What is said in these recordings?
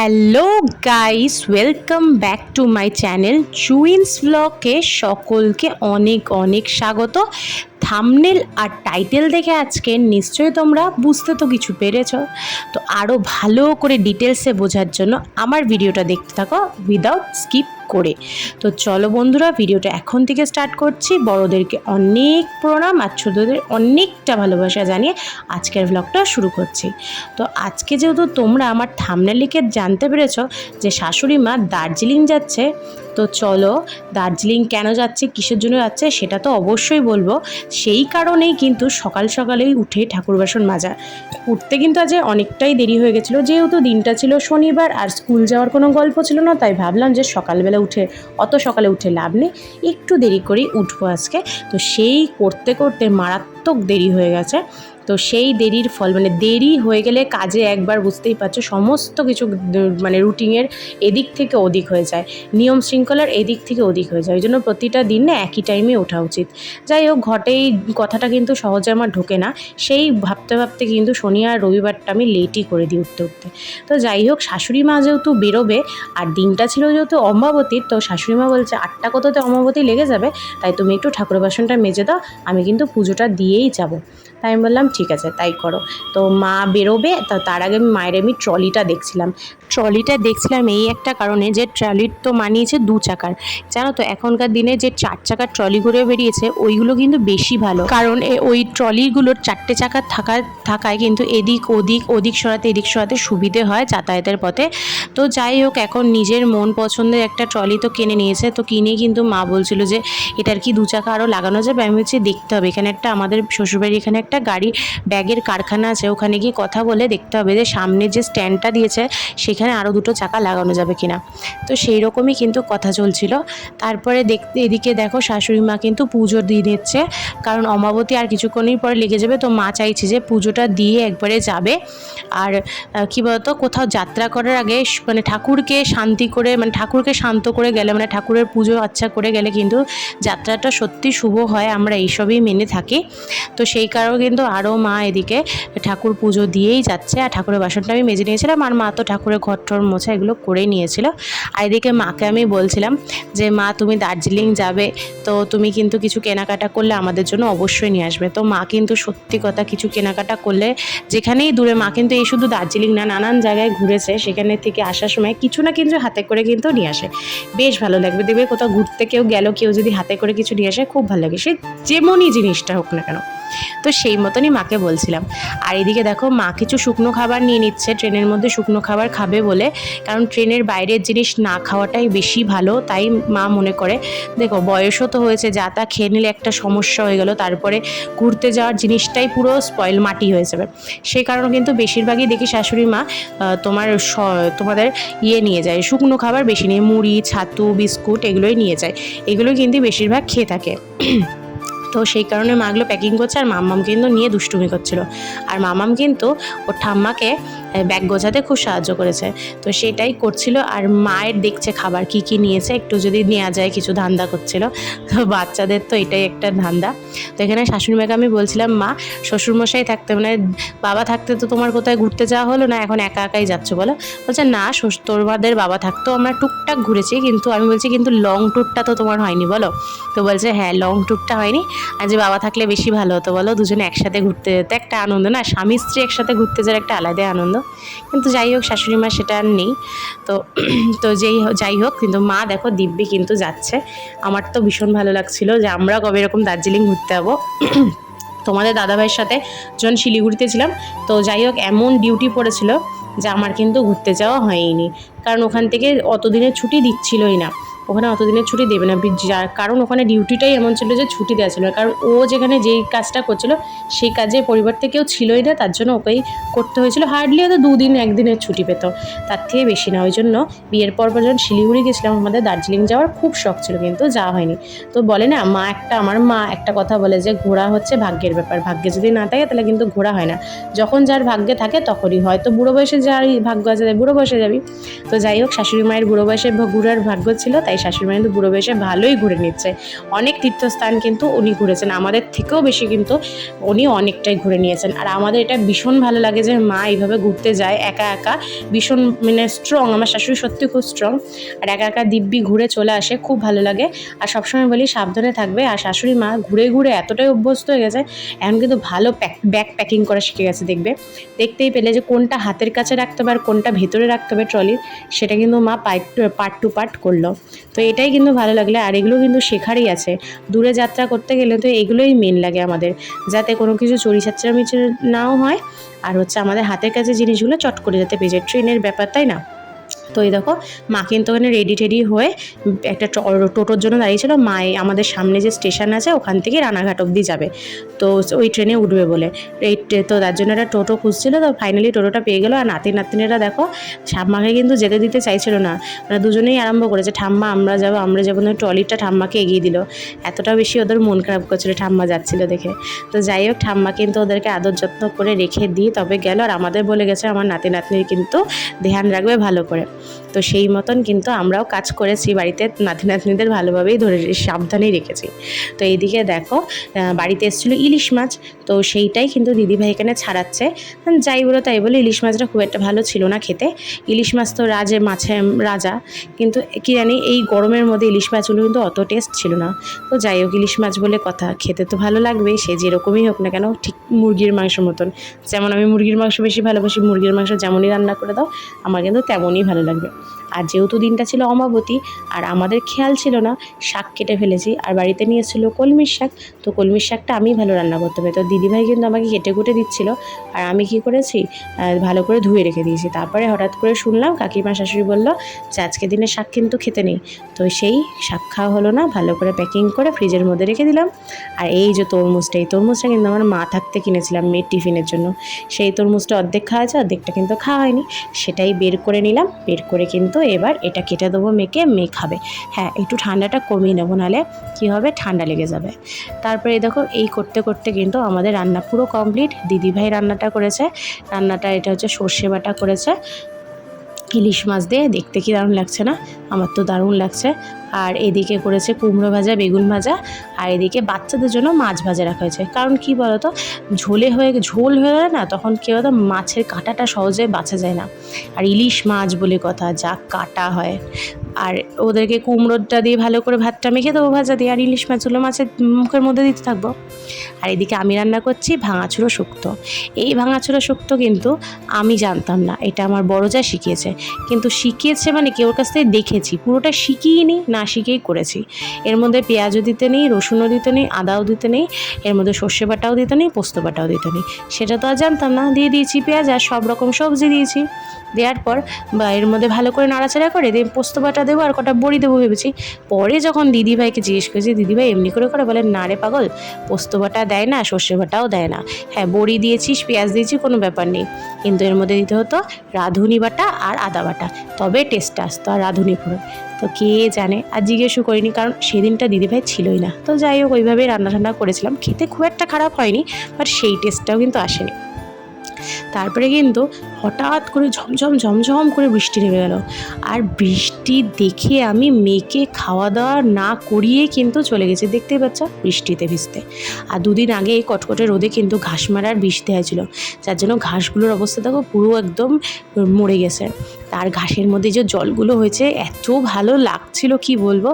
Hello guys welcome back to my channel জুইন্স ব্লকে সকলকে অনেক অনেক স্বাগত। থামনেল আর টাইটেল দেখে আজকে নিশ্চয়ই তোমরা বুঝতে তো কিছু পেরেছ। তো আরও ভালো করে ডিটেলসে বোঝার জন্য আমার ভিডিওটা দেখতে থাকো উইদাউট স্কিপ করে। তো চলো বন্ধুরা, ভিডিওটা এখন থেকে স্টার্ট করছি। বড়োদেরকে অনেক প্রণাম আর ছোটোদের অনেকটা ভালোবাসা জানিয়ে আজকের ব্লগটা শুরু করছি। তো আজকে যেহেতু তোমরা আমার থামনে লিখে জানতে পেরেছ যে শাশুড়ি মা দার্জিলিং যাচ্ছে তো চলো, দার্জিলিং কেন যাচ্ছে, কিসের জন্য যাচ্ছে, সেটা তো অবশ্যই বলব। সেই কারণেই কিন্তু সকাল সকালেই উঠে ঠাকুর বাসন মাজা। উঠতে কিন্তু আজ অনেকটাই দেরি হয়ে গেছিল, যেহেতু দিনটা ছিল শনিবার আর স্কুল যাওয়ার কোনো গল্প ছিল না, তাই ভাবলাম যে সকালবেলা উঠে, অত সকালে উঠে লাভ নেই, একটু দেরি করেই উঠবো আজকে। তো সেই করতে করতে মারাত্মক দেরি হয়ে গেছে। তো সেই দেরির ফল মানে দেরি হয়ে গেলে কাজে একবার বুঝতেই পারছ, সমস্ত কিছু মানে রুটিনের এদিক থেকে ওদিক হয়ে যায়। নিয়ম শৃঙ্খলার এদিক থেকে ওদিক হয়ে যায়। ওই জন্য প্রতিটা দিন না একই টাইমে ওঠা উচিত। যাই হোক, ঘটেই কথাটা কিন্তু সহজে আমার ঢোকে না। সেই ভাবতে ভাবতে কিন্তু শনি আর রবিবারটা আমি লেটই করে দিই উঠতে উঠতে। তো যাই হোক, শাশুড়ি মা যেহেতু বেরোবে, আর দিনটা ছিল যেহেতু অম্বাবতীর তো শাশুড়ি মা বলছে, আটটা কততে অম্বাবতী লেগে যাবে? তাই তুমি একটু ঠাকুর বাসনটা মেজে দাও, আমি কিন্তু পুজোটা দিয়েই যাব। তাই আমি বললাম, ঠিক আছে, তাই করো। তো মা বেরোবে, তো তার আগে আমি মায়ের আমি ট্রলিটা দেখছিলাম। ট্রলিটা দেখছিলাম এই একটা কারণে যে ট্রলির তো মানিয়েছে দু চাকার। জানো তো, এখনকার দিনে যে চার চাকার ট্রলি ঘুরে বেরিয়েছে, ওইগুলো কিন্তু বেশি ভালো। কারণ ওই ট্রলিগুলোর চারটে চাকার থাকা, থাকায় কিন্তু এদিক ওদিক ওদিক সরাতে, এদিক সরাতে সুবিধে হয় যাতায়াতের পথে। তো যাই হোক, এখন নিজের মন পছন্দের একটা ট্রলি তো কিনে নিয়েছে। তো কিনে কিন্তু মা বলছিল যে, এটার কি দু চাকা আরও লাগানো যাবে? আমি বলছি, দেখতে হবে। এখানে একটা আমাদের শ্বশুরবাড়ির এখানে একটা গাড়ি ব্যাগের কারখানা আছে, ওখানে গিয়ে কথা বলে দেখতে হবে যে সামনে যে স্ট্যান্ডটা দিয়েছে, সেখানে আরও দুটো চাকা লাগানো যাবে কিনা। তো সেই রকমই কিন্তু কথা চলছিল। তারপরে দেখতে, এদিকে দেখো শাশুড়ি মা কিন্তু পুজো দিয়ে নিচ্ছে কারণ অমাবতী আর কিছুক্ষণই পরে লেগে যাবে, তো মা চাইছে যে পুজোটা দিয়ে একবারে যাবে। আর কি বলতো, কোথাও যাত্রা করার আগে মানে ঠাকুরকে শান্তি করে মানে ঠাকুরকে শান্ত করে গেলে মানে ঠাকুরের পুজো আচ্ছা করে গেলে কিন্তু যাত্রাটা সত্যি শুভ হয়, আমরা এইসবই মেনে থাকি। তো সেই কারণে কিন্তু আরও মা এদিকে ঠাকুর পুজো দিয়েই যাচ্ছে। আর ঠাকুরের বাসনটা আমি মেজে নিয়েছিলাম আর মা তো ঠাকুরের ঘর টর মোছা এগুলো করেই নিয়েছিল। আর এদিকে মাকে আমি বলছিলাম যে, মা, তুমি দার্জিলিং যাবে, তো তুমি কিন্তু কিছু কেনাকাটা করলে আমাদের জন্য অবশ্যই নিয়ে আসবে। তো মা কিন্তু সত্যি কথা কিছু কেনাকাটা করলে যেখানেই দূরে, মা কিন্তু এই শুধু দার্জিলিং না, নানান জায়গায় ঘুরেছে। সেখানে থেকে আসার সময় কিছু না কিছু হাতে করে কিন্তু নিয়ে আসে। বেশ ভালো লাগবে। দেখবে কোথাও ঘুরতে কেউ গেল, কেউ যদি হাতে করে কিছু নিয়ে আসে, খুব ভালো লাগে। সে যেমনই জিনিসটা হোক না কেন। তো সেই মতনই মাকে বলছিলাম। আর এদিকে দেখো, মা কিছু শুকনো খাবার নিয়ে নিচ্ছে, ট্রেনের মধ্যে শুকনো খাবার খাবে বলে। কারণ ট্রেনের বাইরের জিনিস না খাওয়াটাই বেশি ভালো, তাই মা মনে করে, দেখো, বয়সও তো হয়েছে, যা তা খেয়ে নিলে একটা সমস্যা হয়ে গেল। তারপরে ঘুরতে যাওয়ার জিনিসটাই পুরো স্পয়েল মাটি হয়ে যাবে। সেই কারণে কিন্তু বেশিরভাগই দেখি শাশুড়ি মা তোমার তোমাদের ইয়ে নিয়ে যায়, শুকনো খাবার বেশি নিয়ে, মুড়ি, ছাতু, বিস্কুট এগুলোই নিয়ে যায়। এগুলোই কিন্তু বেশিরভাগ খেয়ে থাকে। তো সেই কারণে মাগুলো প্যাকিং করছে আর মাম্মাম কিন্তু নিয়ে দুষ্টুমি করছিল। আর মামাম কিন্তু ওর ঠাম্মাকে ব্যাগ গোছাতে খুব সাহায্য করেছে। তো সেটাই করছিল আর মায়ের দেখছে খাবার কি কি নিয়েছে, একটু যদি নেওয়া যায় কিছু ধান্দা করছিল। তো বাচ্চাদের তো এটাই একটা ধান্দা। তো এখানে শাশুড়ি মাকে আমি বলছিলাম, মা, শ্বশুরমশাই থাকতে মানে বাবা থাকতে তো তোমার কোথায় ঘুরতে যাওয়া হলো না এখন একা একাই যাচ্ছ বলো? বলছে, না, শ্বশ- তোমাদের বাবা থাকতেও আমরা টুকটাক ঘুরেছি কিন্তু আমি বলছি কিন্তু লং ট্যুরটা তো তোমার হয়নি বলো? তো বলছে হ্যাঁ লং ট্যুরটা হয়নি। যে বাবা থাকলে বেশি ভালো হতো, বলো? দুজনে একসাথে ঘুরতে যেতে। একটা আনন্দ, না? স্বামী স্ত্রী একসাথে ঘুরতে যাওয়ার একটা আলাদাই আনন্দ। কিন্তু যাই হোক, শাশুড়ি মা সেটা আর নেই। তো তো যেই যাই হোক, কিন্তু মা দেখো, দিব্যি কিন্তু যাচ্ছে। আমার তো ভীষণ ভালো লাগছিল যে আমরা কবে এরকম দার্জিলিং ঘুরতে যাব। তোমাদের দাদাভাইয়ের সাথে যখন শিলিগুড়িতে ছিলাম, তো যাই হোক, এমন ডিউটি পড়েছিল যে আমার কিন্তু ঘুরতে যাওয়া হয়নি। কারণ ওখান থেকে অত দিনের ছুটি দিচ্ছিলই না। ওখানে অত দিনের ছুটি দেবে না। যার কারণ ওখানে ডিউটিটাই এমন ছিল যে ছুটি দেওয়া ছিল কারণ ও যেখানে যেই কাজটা করছিল, সেই কাজে পরিবর্তে কেউ ছিলই না, তার জন্য ওকেই করতে হয়েছিল। হার্ডলি হয়তো দুদিন, একদিনের ছুটি পেত। তার থেকে বেশি না। ওই জন্য বিয়ের পর পর যখন শিলিগুড়ি গেছিলাম, আমাদের দার্জিলিং যাওয়ার খুব শখ ছিল, কিন্তু যাওয়া হয়নি। তো বলে না, মা একটা, আমার মা একটা কথা বলে যে ঘোরা হচ্ছে ভাগ্যের ব্যাপার। ভাগ্যে যদি না থাকে, তাহলে কিন্তু ঘোরা হয় না। যখন যার ভাগ্যে থাকে, তখনই হয়। তো বুড়ো বয়সে যার ভাগ্য আছে বুড়ো বয়সে যাবি। তো যাই হোক, শাশুড়ি মায়ের বুড়ো বয়সে ঘোরার ভাগ্য ছিল, তাই শাশুড়ি কিন্তু বুড়ো বয়সে ভালোই ঘুরে নিচ্ছে। অনেক তীর্থস্থান কিন্তু উনি ঘুরেছেন। আমাদের থেকেও বেশি কিন্তু উনি অনেকটাই ঘুরে নিয়েছেন। আর আমাদের এটা ভীষণ ভালো লাগে যে মা এইভাবে ঘুরতে যায়, একা একা। ভীষণ মানে স্ট্রং আমার শাশুড়ি সত্যি খুব স্ট্রং আর একা একা দিব্যি ঘুরে চলে আসে, খুব ভালো লাগে। আর সবসময় বলি, সাবধানে থাকবে। আর শাশুড়ি মা ঘুরে ঘুরে এতটাই অভ্যস্ত হয়ে গেছে, এখন কিন্তু ভালো ব্যাগ প্যাকিং করা শিখে গেছে, দেখবে। দেখতেই পেলে যে কোনটা হাতের কাছে রাখতে হবে আর কোনটা ভেতরে রাখতে হবে ট্রলির সেটা কিন্তু মা পার্ট টু পার্ট করল। তো এটাই কিন্তু ভালো লাগলে। আর এগুলো কিন্তু শেখারই আছে। দূরে যাত্রা করতে গেলে তো এগুলোই মেন লাগে আমাদের। যাতে কোনো কিছু চুরি চাচ্চামিচি নাও হয়। আর হচ্ছে আমাদের হাতের কাছে জিনিসগুলো চট করে যেতে পেয়ে যায়। ট্রেনের ব্যাপার, তাই না? তো এই দেখো, মা কিন্তু ওখানে রেডি টেডি হয়ে একটা টোটোর জন্য দাঁড়িয়েছিল। মা আমাদের সামনে যে স্টেশন আছে, ওখান থেকে রানাঘাট অবধি যাবে। তো ওই ট্রেনে উঠবে বলে। এই তো তার জন্য একটা টোটো খুঁজছিল, তো ফাইনালি টোটোটা পেয়ে গেলো। আর নাতি, নাতনিরা দেখো, ঠাম্মাকে কিন্তু যেতে দিতে চাইছিল না। মানে দুজনেই আরম্ভ করেছে, ঠাম্মা, আমরা যাব আমরা যাব। না, ট্রলিটা ঠাম্মাকে এগিয়ে দিল। এতটা বেশি ওদের মন খারাপ করছিল, ঠাম্মা যাচ্ছিল দেখে। তো যাই হোক, ঠাম্মা কিন্তু ওদেরকে আদর যত্ন করে রেখে দিয়ে তবে গেল। আর আমাদের বলে গেছে, আমার নাতি নাতনির কিন্তু ধ্যান রাখবে ভালো করে। তো সেই মতন কিন্তু আমরাও কাজ করেছি বাড়িতে, নাতি নাতনিদের ভালোভাবেই ধরে সাবধানেই রেখেছি। তো এইদিকে দেখো বাড়িতে এসেছিল ইলিশ মাছ, তো সেইটাই কিন্তু দিদিভাই এখানে ছাড়াচ্ছে। যাই বলো তাই বলে, ইলিশ মাছটা খুব একটা ভালো ছিল না খেতে। ইলিশ মাছ তো রাজে মাছে রাজা। কিন্তু কি জানি, এই গরমের মধ্যে ইলিশ মাছগুলো কিন্তু অত টেস্ট ছিল না। তো যাই হোক, ইলিশ মাছ বলে কথা, খেতে তো ভালো লাগবেই সে যেরকমই হোক না কেন, ঠিক মুরগির মাংসের মতন। যেমন আমি মুরগির মাংস বেশি ভালোবাসি, মুরগির মাংস যেমনই রান্না করে দাও, আমার কিন্তু তেমনই ভালো লাগবে। আর যেহেতু দিনটা ছিল অমাবতী, আর আমাদের খেয়াল ছিল না, শাক কেটে ফেলেছি। আর বাড়িতে নিয়ে এসেছিল কলমির শাক, তো কলমির শাকটা আমি ভালো রান্না করতে পারি। তো দিদিভাই কিন্তু আমাকে কেটে কুটে দিচ্ছিল। আর আমি কি করেছি ভালো করে ধুয়ে রেখে দিয়েছি। তারপরে হঠাৎ করে শুনলাম, কাকিমা শাশুড়ি বলল যে, আজকে দিনে শাক কিন্তু খেতে নেই। তো সেই শাক খাওয়া হলো না, ভালো করে প্যাকিং করে ফ্রিজের মধ্যে রেখে দিলাম। আর এই যে তরমুজটা, এই তরমুজটা কিন্তু আমার মা থাকতে কিনেছিলাম মেয়ের টিফিনের জন্য। সেই তরমুজটা অর্ধেক খাওয়া আছে অর্ধেকটা কিন্তু খাওয়া হয়নি। সেটাই বের করে নিলাম, বের করে কিন্তু এবার এটা কেটে দেবো মেয়েকে মেয়ে খাবে। হ্যাঁ একটু ঠান্ডাটা কমিয়ে নেব, নাহলে কী হবে? ঠান্ডা লেগে যাবে। তারপরে দেখো, এই করতে করতে কিন্তু আমাদের রান্না পুরো কমপ্লিট দিদিভাই রান্নাটা করেছে। রান্নাটা, এটা হচ্ছে সর্ষে বাটা করেছে। ইলিশ মাছ দিয়ে দেখতে কি দারুণ লাগছে না? আমার তো দারুণ লাগছে। আর এদিকে করেছে কুমড়ো ভাজা, বেগুন ভাজা, আর এদিকে বাচ্চাদের জন্য মাছ ভাজা রাখা হয়েছে। কারণ কি বলতো, ঝোলে হয়ে, ঝোল হয়ে গেলে না তখন কী বলতো, মাছের কাঁটাটা সহজে বাঁচা যায় না। আর ইলিশ মাছ বলে কথা, যা কাটা হয়। আর ওদেরকে কুমড়োটা দিয়ে ভালো করে ভাতটা মেখে দেবো, ভাজা দিয়ে, আর ইলিশ মাছগুলো মাছের মুখের মধ্যে দিতে থাকব। আর এদিকে আমি রান্না করছি ভাঙাচুরো শুক্তো। এই ভাঙাচুরো শুক্তো কিন্তু আমি জানতাম না, এটা আমার বড় যা শিখিয়েছে। কিন্তু শিখিয়েছে মানে কেউর কাছ থেকে দেখেছি, পুরোটা শিখিয়ে না শিখেই করেছি। এর মধ্যে পেঁয়াজও দিতে নেই, রসুনও দিতে নেই, আদাও দিতে নেই, এর মধ্যে সর্ষে বাটাও দিতে নেই, পোস্ত বাটাও দিতে নেই। সেটা তো আর জানতাম না, দিয়ে দিয়েছি পেঁয়াজ আর সব রকম সবজি দিয়েছি। দেওয়ার পর বা এর মধ্যে ভালো করে নাড়াচাড়া করে দিয়ে পোস্ত বাটা দেবো আর কটা বড়ি দেবো ভেবেছি। পরে যখন দিদিভাইকে জিজ্ঞেস করেছি, দিদিভাই, এমনি করে করে বলে, না রে পাগল, পোস্ত বাটা দেয় না, সর্ষে বাটাও দেয় না। হ্যাঁ বড়ি দিয়েছিস, পেঁয়াজ দিয়েছি, কোনো ব্যাপার নেই। কিন্তু এর মধ্যে দিতে হতো রাঁধুনি বাটা আর আদা বাটা। তবে টেস্টটা আসতো আর রাঁধুনি ফোড়ন তো কে জানে? আর জিজ্ঞেসও করিনি, কারণ সেদিনটা দিদিভাই ছিলই না। তো যাই হোক, ওইভাবেই রান্না টান্না করেছিলাম। খেতে খুব একটা খারাপ হয়নি বাট সেই টেস্টটাও কিন্তু আসেনি। তারপরে কিন্তু হঠাৎ করে ঝমঝম ঝমঝম করে বৃষ্টি নেমে গেল। আর বৃষ্টি দেখে আমি মেয়েকে খাওয়া দাওয়া না করিয়ে কিন্তু চলে গেছে। দেখতেই পাচ্ছ, বৃষ্টিতে ভিজতে। আর দুদিন আগে এই কটকটে রোদে কিন্তু ঘাস মারার বিষ দেওয়া ছিল যার জন্য ঘাসগুলোর অবস্থা দেখো পুরো একদম মরে গেছে। তার ঘাসের মধ্যে যে জলগুলো হয়েছে, এত ভালো লাগছিল, কি বলব?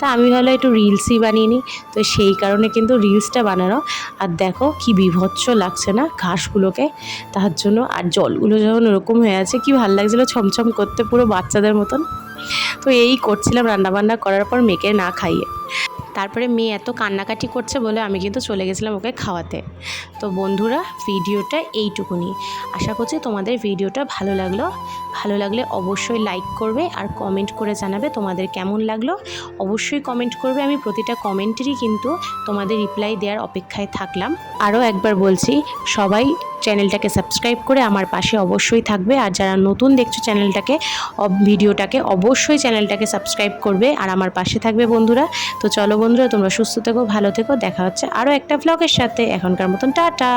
তা আমি ভাবলাম একটু রিলসই বানিয়ে নিই। তো সেই কারণে কিন্তু রিলসটা বানানো। আর দেখো কি বিভৎস লাগছে না ঘাসগুলোকে। তার জন্য। আর জলগুলো যখন ওরকম হয়ে আছে, কি ভালো লাগছিল ছমছম করতে পুরো বাচ্চাদের মতন। তো এই করছিলাম রান্নাবান্না করার পর মেয়েকে না খাইয়ে। তারপরে মেয়ে এত কান্নাকাটি করছে বলে আমি কিন্তু চলে গেছিলাম ওকে খাওয়াতে। তো বন্ধুরা, ভিডিওটা এইটুকুনি। আশা করছি তোমাদের ভিডিওটা ভালো লাগল। ভালো লাগলে অবশ্যই লাইক করবে আর কমেন্ট করে জানাবে তোমাদের কেমন লাগল। অবশ্যই কমেন্ট করবে। আমি প্রতিটা কমেন্টেরই কিন্তু তোমাদের রিপ্লাই দেওয়ার অপেক্ষায় থাকলাম। আরও একবার বলছি, সবাই চ্যানেলটাকে সাবস্ক্রাইব করে আমার পাশে অবশ্যই থাকবে। আর যারা নতুন দেখছ চ্যানেলটাকে ভিডিওটাকে, অবশ্যই চ্যানেলটাকে সাবস্ক্রাইব করবে। আর আমার পাশে থাকবে বন্ধুরা। তো চলো বন্ধুরা, তোমরা সুস্থ থেকো, ভালো থেকো। দেখা হচ্ছে আরও একটা ব্লগের সাথে। এখনকার মতন, টাটা!